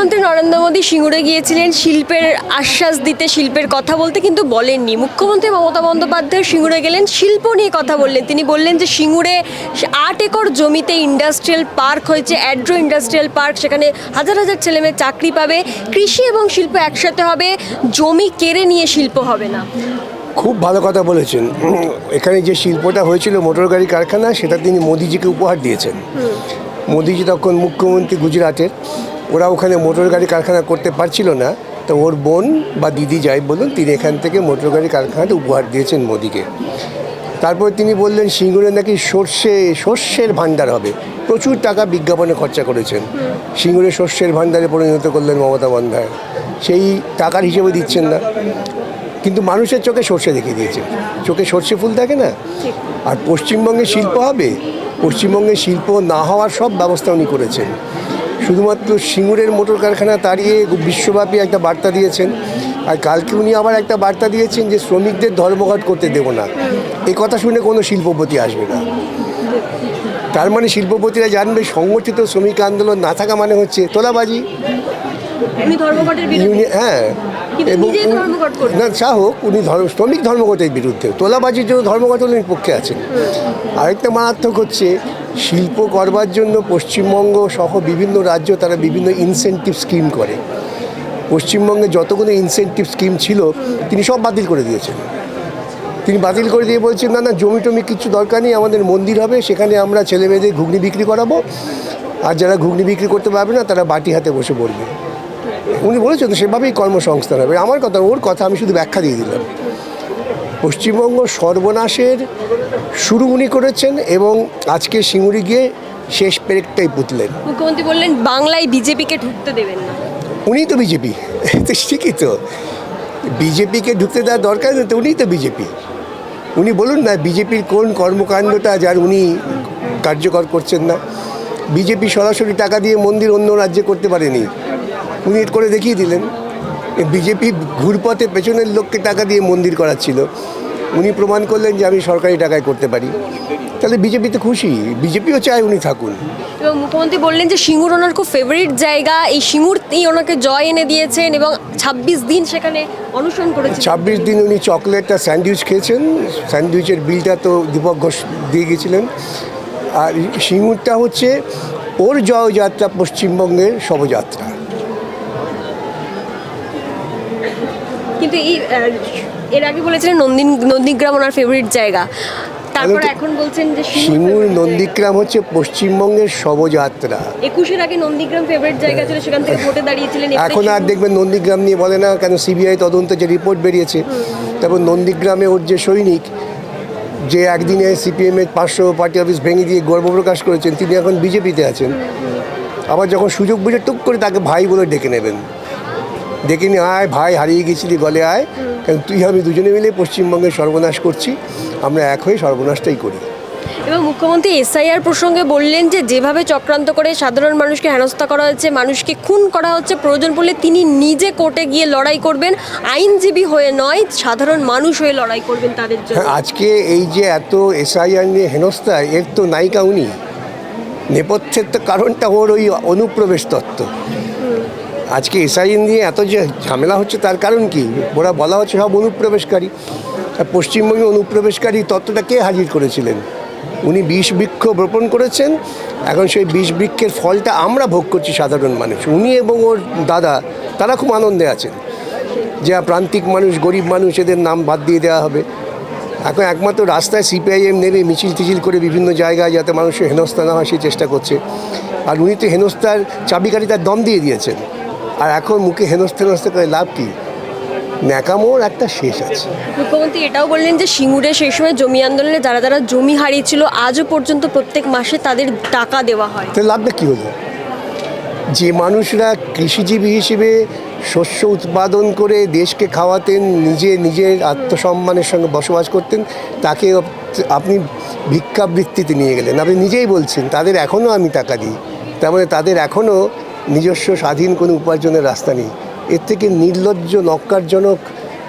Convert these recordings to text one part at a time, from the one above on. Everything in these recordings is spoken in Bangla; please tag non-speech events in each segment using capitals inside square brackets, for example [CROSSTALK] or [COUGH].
প্রধানমন্ত্রী নরেন্দ্র মোদী সিঙ্গুরে গিয়েছিলেন শিল্পের আশ্বাস দিতে শিল্পের কথা বলতে কিন্তু বলেননি। মুখ্যমন্ত্রী মমতা বন্দ্যোপাধ্যায় সিঙ্গুরে গেলেন শিল্প নিয়ে কথা বললেন। তিনি বললেন যে সিঙ্গুরে আট একর জমিতে ইন্ডাস্ট্রিয়াল পার্ক হয়েছে অ্যাড্রো ইন্ডাস্ট্রিয়াল পার্ক সেখানে হাজার হাজার ছেলেমেয়ে চাকরি পাবে। কৃষি এবং শিল্প একসাথে হবে জমি কেড়ে নিয়ে শিল্প হবে না। খুব ভালো কথা বলেছেন। এখানে যে শিল্পটা হয়েছিল মোটর গাড়ি কারখানা সেটা তিনি মোদিজিকে উপহার দিয়েছেন। মোদিজি তখন মুখ্যমন্ত্রী গুজরাটের। ওরা ওখানে মোটর গাড়ি কারখানা করতে পারছিল না, তো ওর বোন বা দিদি যাই বলুন, তিনি এখান থেকে মোটর গাড়ি কারখানাটা উপহার দিয়েছেন মোদিকে। তারপর তিনি বললেন, সিঙ্গুরে নাকি সর্ষে শস্যের ভাণ্ডার হবে। প্রচুর টাকা বিজ্ঞাপনে খরচা করেছেন। সিঙ্গুরে শস্যের ভাণ্ডারে পরিণত করলেন মমতা বন্ধায় সেই টাকার হিসেবে দিচ্ছেন না। কিন্তু মানুষের চোখে সর্ষে দেখিয়ে দিয়েছে। চোখে সর্ষে ফুল থাকে না? আর পশ্চিমবঙ্গে শিল্প হবে? পশ্চিমবঙ্গে শিল্প না হওয়ার সব ব্যবস্থা উনি করেছেন। শুধুমাত্র সিঙ্গুরের মোটর কারখানা তাড়িয়ে বিশ্বব্যাপী একটা বার্তা দিয়েছেন। আর কালকে উনি আবার একটা বার্তা দিয়েছেন যে শ্রমিকদের ধর্মঘট করতে দেব না। এই কথা শুনে কোনো শিল্পপতি আসবে না। তার মানে শিল্পপতিরা জানবে সংগঠিত শ্রমিক আন্দোলন না থাকা মানে হচ্ছে তোলাবাজি। হ্যাঁ এবং না চা হোক উনি ধর্ম শ্রমিক ধর্মঘটের বিরুদ্ধে। তোলাবাজির জন্য ধর্মঘট উনি পক্ষে আছেন। আরেকটা মারাত্মক হচ্ছে শিল্প করবার জন্য পশ্চিমবঙ্গ সহ বিভিন্ন রাজ্য তারা বিভিন্ন ইনসেন্টিভ স্কিম করে। পশ্চিমবঙ্গে যতগুলো ইনসেন্টিভ স্কিম ছিল, তিনি সব বাতিল করে দিয়েছেন। তিনি বাতিল করে দিয়ে বলছেন, না না, জমি টমি কিছু দরকার নেই, আমাদের মন্দির হবে, সেখানে আমরা ছেলে মেয়েদের ঘুগনি বিক্রি করাবো। আর যারা ঘুগনি বিক্রি করতে পারবে না, তারা বাটি হাতে বসে পড়বে। উনি বলেছেন সেভাবেই কর্মসংস্থান হবে। আমার কথা, ওর কথা আমি শুধু ব্যাখ্যা দিয়ে দিলাম। পশ্চিমবঙ্গ সর্বনাশের শুরু উনি করেছেন এবং আজকে সিঙ্গুরি গিয়ে শেষ পেরেকটাই পুতলেন। মুখ্যমন্ত্রী বললেন বাংলায় বিজেপিকে ঢুকতে দেবেন না। উনিই তো বিজেপি। [LAUGHS] ঠিকই তো। বিজেপিকে ঢুকতে দেওয়ার দরকার নেই তো উনিই তো বিজেপি। উনি বলুন না বিজেপির কোন কর্মকাণ্ডটা যার উনি কার্যকর করছেন না। বিজেপি সরাসরি টাকা দিয়ে মন্দির অন্য রাজ্যে করতে পারেনি। উনি করে দেখিয়ে দিলেন। বিজেপি ঘুরপথে পেছনের লোককে টাকা দিয়ে মন্দির করাচ্ছিল। উনি প্রমাণ করলেন যে আমি সরকারি টাকায় করতে পারি। তাহলে বিজেপি তো খুশি। বিজেপিও চায় উনি থাকুন। এবং মুখ্যমন্ত্রী বললেন যে সিঙ্গুর ওনার খুব ফেভারিট জায়গা। এই সিঙ্গুরই ওনাকে জয় এনে দিয়েছেন এবং ছাব্বিশ দিন সেখানে অনুসরণ করেছেন। ছাব্বিশ দিন উনি চকলেট আর স্যান্ডউইচ খেয়েছেন। স্যান্ডউইচের বিলটা তো দীপক ঘোষ দিয়ে গেছিলেন। আর সিঙ্গুরটা হচ্ছে ওর জয়যাত্রা পশ্চিমবঙ্গের শবযাত্রা। কিন্তু এই এর আগে বলেছিলেন নন্দিন নন্দীগ্রাম ওনার ফেভারিট জায়গা। তারপর এখন বলছেন যে জায়গা। নন্দীগ্রাম হচ্ছে পশ্চিমবঙ্গের শবযাত্রা। একুশের আগে নন্দীগ্রাম ফেভারিট জায়গা ছিল সেখান থেকে ভোটে দাঁড়িয়েছিলেন এখন আর দেখবেন নন্দীগ্রাম নিয়ে বলে না কেন সিবিআই তদন্তে যে রিপোর্ট বেরিয়েছে। তারপর নন্দীগ্রামে ওর যে সৈনিক যে একদিনে সিপিএমের পাঁচশো পার্টি অফিস ভেঙে দিয়ে গর্ব প্রকাশ করেছেন তিনি এখন বিজেপিতে আছেন। আবার যখন সুযোগ বুঝে টুক করে তাকে ভাই বলে ডেকে নেবেন। ডেকে নিয়ে আয় ভাই হারিয়ে গেছিলি গলে আয়। কারণ তুই আমি দুজনে মিলে পশ্চিমবঙ্গের সর্বনাশ করছি আমরা এক হয়ে সর্বনাশটাই করি। এবং মুখ্যমন্ত্রী এসআইআর প্রসঙ্গে বললেন যে যেভাবে চক্রান্ত করে সাধারণ মানুষকে হেনস্থা করা হচ্ছে মানুষকে খুন করা হচ্ছে প্রয়োজন পড়লে তিনি নিজে কোর্টে গিয়ে লড়াই করবেন। আইনজীবী হয়ে নয় সাধারণ মানুষ হয়ে লড়াই করবেন তাদের জন্য। হ্যাঁ, আজকে এই যে এত এসআইআর নিয়ে হেনস্থা এর তো নায়িকা উনি নেপথ্যের তো কারণটা ওর ওই অনুপ্রবেশ তত্ত্ব। আজকে এসআইএন নিয়ে এত যে ঝামেলা হচ্ছে, তার কারণ কি? ওরা বলা হচ্ছে সব অনুপ্রবেশকারী। পশ্চিমবঙ্গে অনুপ্রবেশকারী তত্ত্বটা কে হাজির করেছিলেন? উনি বিষ বৃক্ষ রোপণ করেছেন, এখন সেই বিষ বৃক্ষের ফলটা আমরা ভোগ করছি সাধারণ মানুষ, উনি এবং ওর দাদা, তারা খুব আনন্দে আছেন। যে প্রান্তিক মানুষ, গরিব মানুষ, এদের নাম বাদ দিয়ে দেওয়া হবে। এখন একমাত্র রাস্তায় সিপিআইএম নেমে মিছিল টিছিল করে বিভিন্ন জায়গায় যাতে মানুষের হেনস্থা না হয় সেই চেষ্টা করছে। আর উনি তো হেনস্থার চাবিকাঠি তার দম দিয়ে দিয়েছেন। আর এখন মুখে হেনস্থা হেনস্থা করে লাভ কি? ন্যাকামোর একটা শেষ আছে। মুখ্যমন্ত্রী এটাও বললেন যে সিঙ্গুরে সেই সময় জমি আন্দোলনে যারা যারা জমি হারিয়েছিল আজও পর্যন্ত প্রত্যেক মাসে তাদের টাকা দেওয়া হয়। তো লাভটা কী হলো? যে মানুষরা কৃষিজীবী হিসেবে শস্য উৎপাদন করে দেশকে খাওয়াতেন নিজে নিজের আত্মসম্মানের সঙ্গে বসবাস করতেন তাকে আপনি ভিক্ষাবৃত্তিতে নিয়ে গেলেন। আপনি নিজেই বলছেন তাদের এখনও আমি টাকা দিই। তার মানে তাদের এখনও নিজস্ব স্বাধীন কোনো উপার্জনের রাস্তা নেই। এর থেকে নির্লজ্জ নক্কারজনক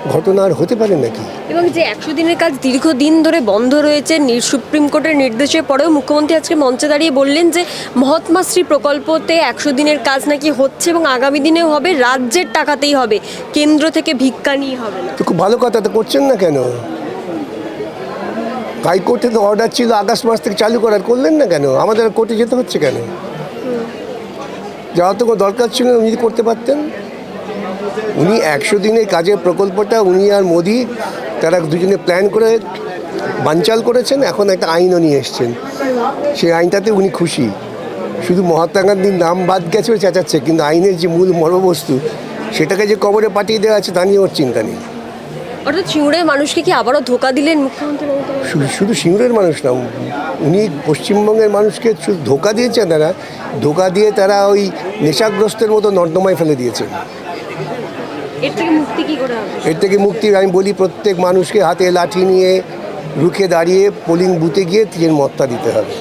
ঘটনা আর হতে পারে নাকি? এবং যে একশো দিনের কাজ দীর্ঘদিন ধরে বন্ধ রয়েছে নি- সুপ্রিম কোর্টের নির্দেশের পরেও মুখ্যমন্ত্রী আজকে মঞ্চে দাঁড়িয়ে বললেন যে মহাত্মাশ্রী প্রকল্পতে একশো দিনের কাজ নাকি হচ্ছে এবং আগামী দিনেও হবে রাজ্যের টাকাতেই হবে কেন্দ্র থেকে ভিক্ষা নিয়ে হবে না। তো খুব ভালো কথা তো করছেন না কেন? হাইকোর্টে তো অর্ডার ছিল আগস্ট মাস থেকে চালু করার করলেন না কেন? আমাদের কোর্টে যেতে হচ্ছে কেন? কোনো দরকার ছিল উনি করতে পারতেন। উনি একশো দিনের কাজের প্রকল্পটা উনি আর মোদি, তারা দুজনে প্ল্যান করে বানচাল করেছেন, এখন একটা আইনও নিয়ে এসছেন। সেই আইনটাতে উনি খুশি। শুধু মহাত্মা গান্ধীর নাম বাদ গেছে চেঁচাচ্ছে, কিন্তু আইনের যে মূল মর্মবস্তু, সেটাকে যে কবরে পাঠিয়ে দেওয়া আছে তা নিয়ে ওর চিন্তা নেই। অর্থাৎ সিঙ্গুরের মানুষকে কি আবারও ধোকা দিলেন মুখ্যমন্ত্রী শুধু সিঙ্গুরের মানুষ না উনি পশ্চিমবঙ্গের মানুষকে শুধু ধোকা দিয়েছেন তারা ধোকা দিয়ে তারা ওই নেশাগ্রস্তের মতো নর্দমায় ফেলে দিয়েছেন। এর থেকে মুক্তি কি করে এর থেকে মুক্তি আমি বলি প্রত্যেক মানুষকে হাতে লাঠি নিয়ে রুখে দাঁড়িয়ে পোলিং বুথে গিয়ে তিনের মত্তা দিতে হবে।